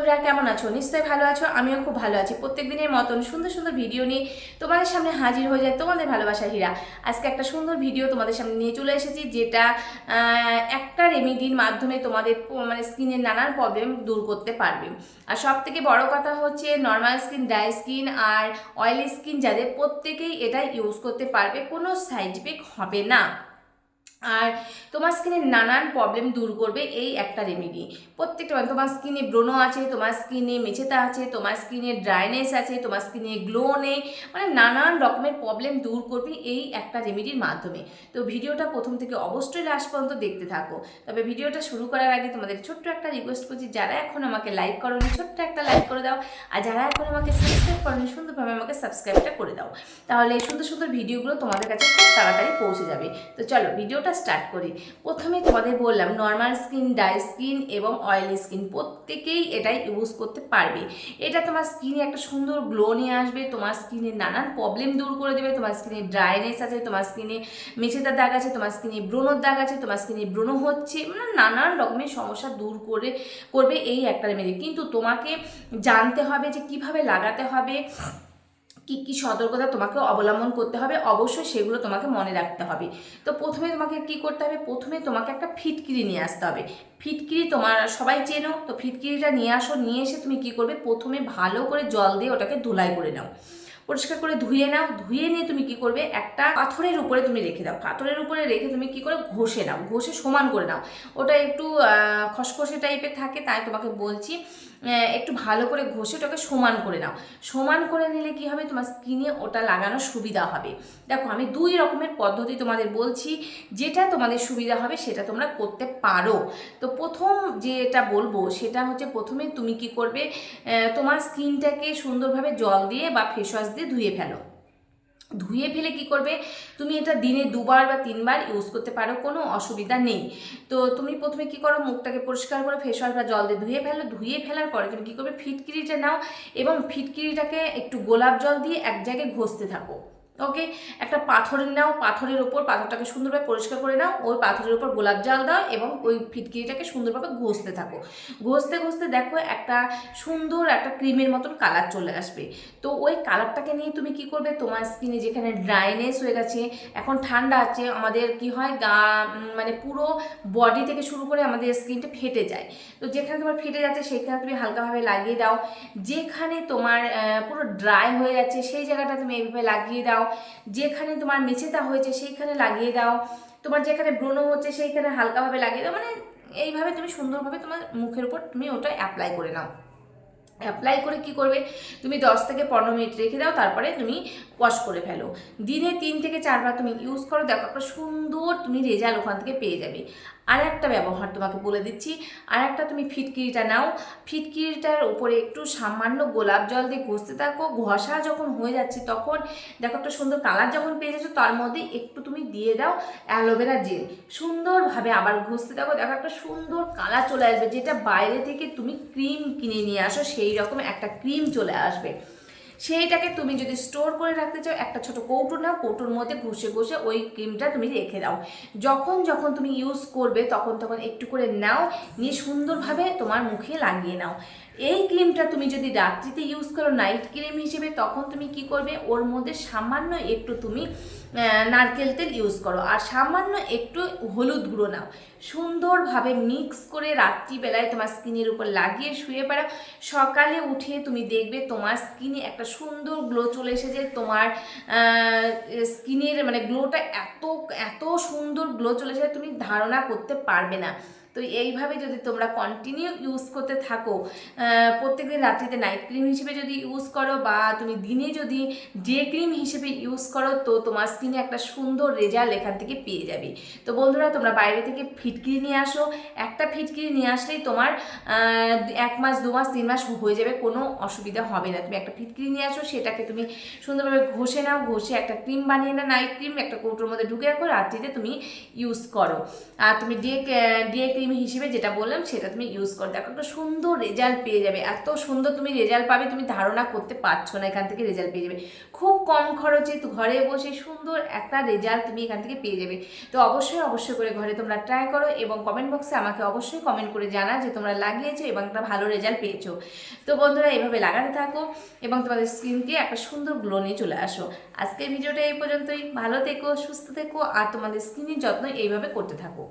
বন্ধুরা, কেমন আছো? নিশ্চয়ই ভালো আছো, আমিও খুব ভালো আছি। প্রত্যেক দিনের মতন সুন্দর সুন্দর ভিডিও নিয়ে তোমাদের সামনে হাজির হয়ে যায় তোমাদের ভালোবাসা হীরা। আজকে একটা সুন্দর ভিডিও তোমাদের সামনে নিয়ে চলে এসেছি, যেটা একটা রেমিডির মাধ্যমে তোমাদের মানে স্কিনের নানান প্রবলেম দূর করতে পারবে। আর সব থেকে বড় কথা হচ্ছে নর্মাল স্কিন ড্রাই স্কিন আর অয়েলি স্কিন যাদের প্রত্যেকেই এটা ইউজ করতে পারবে, কোনো সাইড ইফেক্ট হবে না। আর তোমার স্কিনে নানান প্রবলেম দূর করবে এই একটা রেমেডি প্রত্যেকটা মানে তোমার স্কিনে ব্রণ আছে, তোমার স্কিনে মেছেতা আছে, তোমার স্কিনে ড্রাইনেস আছে, তোমার স্কিনে গ্লো নেই মানে নানান রকমের প্রবলেম দূর করবে এই একটা রেমেডির মাধ্যমে। তো ভিডিওটা প্রথম থেকে অবশ্যই লাস্ট পর্যন্ত দেখতে থাকো। তবে ভিডিওটা শুরু করার আগে তোমাদের ছোট্ট একটা রিকোয়েস্ট করছি, যারা এখন আমাকে লাইক করোনি, ছোট্ট একটা লাইক করে দাও। আর যারা এখন আমাকে সাবস্ক্রাইব করোনি, সুন্দরভাবে আমাকে সাবস্ক্রাইবটা করে দাও। তাহলে সুন্দর সুন্দর ভিডিওগুলো তোমাদের কাছে খুব তাড়াতাড়ি পৌঁছে যাবে। তো চলো ভিডিওটা স্টার্ট করি। প্রথমে তোমাদের বললাম নর্মাল স্কিন ড্রাই স্কিন এবং অয়েলি স্কিন প্রত্যেকেই এটাই ইউজ করতে পারবে। এটা তোমার স্কিনে একটা সুন্দর গ্লো নিয়ে আসবে, তোমার স্কিনের নানান প্রবলেম দূর করে দেবে, তোমার স্কিনে ড্রাইনেস আছে, তোমার স্কিনে মেছেদার দাগ আছে, তোমার স্কিনে ব্রণর দাগ আছে, তোমার স্কিনে ব্রণ হচ্ছে মানে নানান রকমের সমস্যা দূর করে, করবে এই একটা রেমেডি কিন্তু তোমাকে জানতে হবে যে কীভাবে লাগাতে হবে কি কি সতর্কতা তোমাকে অবলম্বন করতে হবে, অবশ্যই সেগুলো তোমাকে মনে রাখতে হবে। তো প্রথমে তোমাকে কি করতে হবে, প্রথমে তোমাকে একটা ফিটকিরি নিয়ে আসতে হবে। ফিটকিরি তোমার সবাই চেনো, তো ফিটকিরিটা নিয়ে আসো, নিয়ে এসে তুমি কি করবে, প্রথমে ভালো করে জল দিয়ে ওটাকে ধুলাই করে নাও। পরিষ্কার করে ধুয়ে নাও। ধুয়ে নিয়ে তুমি কি করবে? একটা পাথরের উপরে তুমি রেখে দাও। পাথরের উপরে রেখে তুমি কি করে? ঘষে নাও। ঘষে সমান করে নাও। ওটা একটু খসখসে টাইপের থাকে, তাই তোমাকে বলছি একটু ভালো করে ঘষে ওটাকে সমান করে নাও। সমান করে নিলে কি হবে? তোমার স্কিনে ওটা লাগানোর সুবিধা হবে। দেখো, আমি দুই রকমের পদ্ধতি তোমাদের বলছি। যেটা তোমাদের সুবিধা হবে, সেটা তোমরা করতে পারো। তো প্রথম যেটা বলব, সেটা হচ্ছে প্রথমে তুমি কি করবে? তোমার স্কিনটাকে সুন্দরভাবে জল দিয়ে বা ফেস ওয়াশ দিয়ে ধুয়ে ফেলো। ধুয়ে ফেলে কি করবে? তুমি এটা দিনে দুবার বা তিনবার ইউজ করতে পারো, কোনো অসুবিধা নেই। তো তুমি প্রথমে কি করো? মুখটাকে পরিষ্কার করে ফেস ওয়াশ বা জল দিয়ে ধুয়ে ফেলো। ধুয়ে ফেলার পরে তুমি কী করবে? ফিটকিরিটা নাও এবং ফিটকিরিটাকে একটু গোলাপ জল দিয়ে এক জায়গায় ঘষতে থাকো। ওকে? একটা পাথর নাও, পাথরের ওপর পাথরটাকে সুন্দরভাবে পরিষ্কার করে নাও, ওই পাথরের ওপর গোলাপ জল দাও এবং ওই ফিটকিরিটাকে সুন্দরভাবে ঘষতে থাকো। ঘষতে ঘষতে দেখো একটা সুন্দর একটা ক্রিমের মতন কালার চলে আসবে। তো ওই কালারটাকে নিয়ে তুমি কি করবে? তোমার স্কিনে যেখানে ড্রাইনেস হয়ে গেছে, এখন ঠান্ডা আছে, আমাদের কি হয়? গা মানে পুরো বডি থেকে শুরু করে আমাদের স্কিনটা ফেটে যায়। তো যেখানে তোমার ফেটে যাচ্ছে, সেখানে তুমি হালকাভাবে লাগিয়ে দাও। যেখানে তোমার পুরো ড্রাই হয়ে যাচ্ছে, সেই জায়গাটা তুমি এইভাবে লাগিয়ে দাও। যেখানে তোমার মেছেতা হয়েছে সেইখানে লাগিয়ে দাও। তোমার যেখানে ব্রণ হচ্ছে সেইখানে হালকাভাবে লাগিয়ে দাও। মানে এইভাবে তুমি সুন্দরভাবে তোমার মুখের উপর তুমি ওটা অ্যাপ্লাই করে নাও। অ্যাপ্লাই করে কি করবে? তুমি দশ থেকে পনেরো মিনিট রেখে দাও, তারপরে তুমি ওয়াশ করে ফেলো। দিনে তিন থেকে চারবার তুমি ইউজ করো, দেখো একটা সুন্দর তুমি রেজাল্ট ওখান থেকে পেয়ে যাবে। আর একটা ব্যবহার তোমাকে বলে দিচ্ছি। আর একটা তুমি ফিটকিরিটা নাও। ফিটকিরিটার উপরে একটু সামান্য গোলাপ জল দিয়ে ঘষতে থাকো। ঘষা যখন হয়ে যাচ্ছে তখন দেখো একটা সুন্দর কালার যখন পেয়ে যাচ্ছ তার মধ্যে একটু তুমি দিয়ে দাও অ্যালোভেরা জেল। সুন্দরভাবে আবার ঘষতে থাকো। দেখো একটা সুন্দর কালার চলে আসবে। যেটা বাইরে থেকে তুমি ক্রিম কিনে নিয়ে আসো, সেই রকম একটা ক্রিম চলে আসবে। সেইটাকে তুমি যদি স্টোর করে রাখতে চাও, একটা ছোট কৌটো নাও, কৌটোর মধ্যে ঘষে ঘষে ওই ক্রিমটা তুমি রেখে দাও। যখন যখন তুমি ইউজ করবে, তখন তখন একটু করে নাও, নিয়ে সুন্দরভাবে তোমার মুখে লাগিয়ে নাও। এই ক্রিমটা তুমি যদি রাত্রিতে ইউজ করো নাইট ক্রিম হিসেবে, তখন তুমি কি করবে? ওর মধ্যে সামান্য একটু তুমি নারকেল তেল ইউজ করো। আর সামান্য একটু হলুদ গুঁড়ো নাও। সুন্দরভাবে মিক্স করে রাত্রিবেলায় তোমার স্কিনের উপর লাগিয়ে শুয়ে পড়াও সকালে উঠে তুমি দেখবে তোমার স্কিনে একটা সুন্দর গ্লো চলে এসেছে, তোমার স্কিনের মানে গ্লোটা এত এত সুন্দর গ্লো চলে এসেছে, তুমি ধারণা করতে পারবে না। তো এইভাবে যদি তোমরা কন্টিনিউ ইউজ করতে থাকো প্রত্যেকদিন রাত্রিতে নাইট ক্রিম হিসেবে যদি ইউজ করো বা তুমি দিনে যদি ডে ক্রিম হিসেবে ইউজ করো, তো তোমার স্কিনে একটা সুন্দর রেজাল্ট এখান থেকে পেয়ে যাবে। তো বন্ধুরা, তোমরা বাইরে থেকে ফিটকিরি নিয়ে আসো। একটা ফিটকিরি নিয়ে আসলেই তোমার এক মাস, দু মাস, তিন মাস হয়ে যাবে, কোনো অসুবিধা হবে না। তুমি একটা ফিটকিরি নিয়ে আসো, সেটাকে তুমি সুন্দরভাবে ঘষে নাও, ঘষে একটা ক্রিম বানিয়ে নাও নাইট ক্রিম একটা কৌটোর মধ্যে ঢুকে রাখো, রাত্রিতে তুমি ইউজ করো। আর তুমি ডে ডে ক্রিম হিসেবে যেটা বললাম, সেটা তুমি ইউজ করো। দেখো একটা সুন্দর রেজাল্ট পেয়ে যাবে। এত সুন্দর তুমি রেজাল্ট পাবে, তুমি ধারণা করতে পারছ না, এখান থেকে রেজাল্ট পেয়ে যাবে। খুব কম খরচে ঘরে বসে সুন্দর একটা রেজাল্ট তুমি এখান থেকে পেয়ে যাবে। তো অবশ্যই অবশ্যই করে ঘরে তোমরা ট্রাই করো এবং কমেন্ট বক্সে আমাকে অবশ্যই কমেন্ট করে জানা যে তোমরা লাগিয়েছো এবং একটা ভালো রেজাল্ট পেয়েছ। তো বন্ধুরা, এভাবে লাগাতে থাকো এবং তোমাদের স্কিনকে একটা সুন্দর গ্লো নিয়ে চলে আসো। আজকের ভিডিওটা এই পর্যন্তই। ভালো থেকো, সুস্থ থেকো, আর তোমাদের স্কিনের যত্ন এইভাবে করতে থাকো।